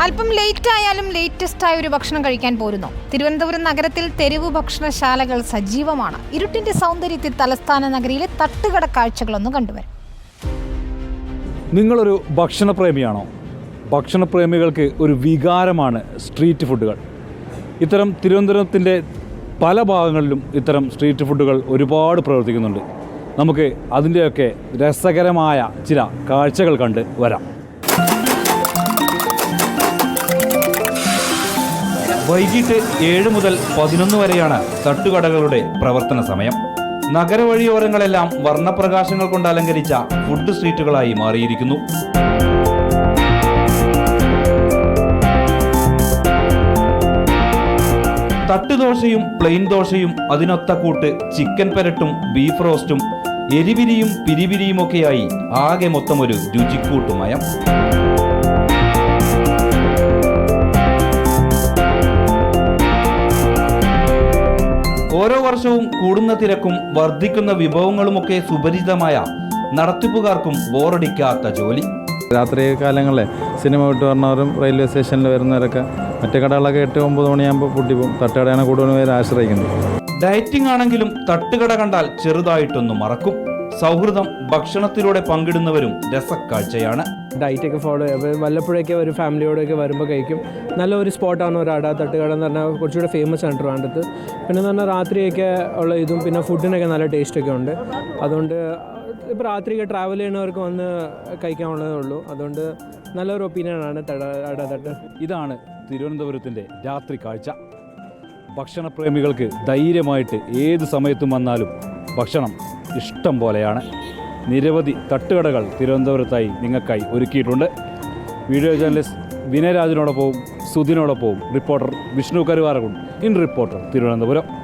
അല്പം ലേറ്റ് ആയാലും ലേറ്റസ്റ്റ് ആയ ഒരു ഭക്ഷണം കഴിക്കാൻ പോരുന്നു. തിരുവനന്തപുരം നഗരത്തിൽ തെരുവ് ഭക്ഷണശാലകൾ സജീവമാണ്. ഇരുട്ടിന്റെ സൗന്ദര്യത്തിൽ തലസ്ഥാന നഗരിയിലെ തട്ടുകട കാഴ്ചകളൊന്നും കണ്ടുവരും. നിങ്ങളൊരു ഭക്ഷണപ്രേമിയാണോ? ഭക്ഷണപ്രേമികൾക്ക് ഒരു വികാരമാണ് സ്ട്രീറ്റ് ഫുഡുകൾ ഇത്തരം തിരുവനന്തപുരത്തിന്റെ പല ഭാഗങ്ങളിലും ഇത്തരം സ്ട്രീറ്റ് ഫുഡുകൾ ഒരുപാട് പ്രവർത്തിക്കുന്നുണ്ട്. നമുക്ക് അതിന്റെയൊക്കെ രസകരമായ ചില കാഴ്ചകൾ കണ്ട് വരാം. വൈകിട്ട് ഏഴ് മുതൽ പതിനൊന്ന് വരെയാണ് തട്ടുകടകളുടെ പ്രവർത്തന സമയം. നഗരവഴിയോരങ്ങളെല്ലാം വർണപ്രകാശങ്ങൾ കൊണ്ട് അലങ്കരിച്ച ഫുഡ് സ്ട്രീറ്റുകളായി മാറിയിരിക്കുന്നു. തട്ടുദോശയും പ്ലെയിൻ ദോശയും അതിനൊത്ത കൂട്ട് ചിക്കൻ പെരട്ടും ബീഫ് റോസ്റ്റും എരിവിരിയും പിരിവിരിയുമൊക്കെയായി ആകെ മൊത്തം ഒരു രുചിക്കൂട്ടുമയം. ഓരോ വർഷവും കൂടുന്ന തിരക്കും വർദ്ധിക്കുന്ന വിഭവങ്ങളുമൊക്കെ സുപരിചിതമായ നടത്തിപ്പുകാർക്കും ബോറടിക്കാത്ത ജോലി. രാത്രി കാലങ്ങളിൽ സിനിമ വിട്ട് വരണവരും റെയിൽവേ സ്റ്റേഷനിൽ വരുന്നവരൊക്കെ മറ്റു കടകളൊക്കെ എട്ട് ഒമ്പത് മണിയാകുമ്പോൾ പൂട്ടിപ്പോകും തട്ടുകടയാണ് കൂടുതലും പേര് ആശ്രയിക്കുന്നത്. ഡയറ്റിംഗ് ആണെങ്കിലും തട്ടുകട കണ്ടാൽ ചെറുതായിട്ടൊന്ന് മറക്കും. സൗഹൃദം ഭക്ഷണത്തിലൂടെ പങ്കിടുന്നവരും രസക്കാഴ്ചയാണ്. ഡയറ്റൊക്കെ ഫോളോ വല്ലപ്പോഴൊക്കെ ഒരു ഫാമിലിയോടൊക്കെ വരുമ്പോൾ കഴിക്കും. നല്ല ഒരു സ്പോട്ടാണ് ഒരു അട തട്ടുകട എന്ന് പറഞ്ഞാൽ കുറച്ചുകൂടെ ഫേമസ് ആണ് ട്രിവാൻഡ്രത്ത്. പിന്നെ എന്ന് പറഞ്ഞാൽ രാത്രിയൊക്കെ ഉള്ള ഇതും പിന്നെ ഫുഡിനൊക്കെ നല്ല ടേസ്റ്റൊക്കെ ഉണ്ട്. അതുകൊണ്ട് ഇപ്പോൾ രാത്രിയൊക്കെ ട്രാവൽ ചെയ്യുന്നവർക്ക് വന്ന് കഴിക്കാനുള്ളതേ ഉള്ളൂ. അതുകൊണ്ട് നല്ലൊരു ഒപ്പീനിയനാണ് തട അട തട്ട്. ഇതാണ് തിരുവനന്തപുരത്തിന്റെ രാത്രി കാഴ്ച. ഭക്ഷണപ്രേമികൾക്ക് ധൈര്യമായിട്ട് ഏത് സമയത്തും വന്നാലും ഭക്ഷണം ഇഷ്ടം പോലെയാണ്. നിരവധി തട്ടുകടകൾ തിരുവനന്തപുരത്തായി നിങ്ങൾക്കായി ഒരുക്കിയിട്ടുണ്ട്. വീഡിയോ ജേർണലിസ്റ്റ് വിനയരാജനോടൊപ്പവും സുധിനോടൊപ്പവും reporter Vishnu Karuvarakund. In reporter Thiruvananthapuram.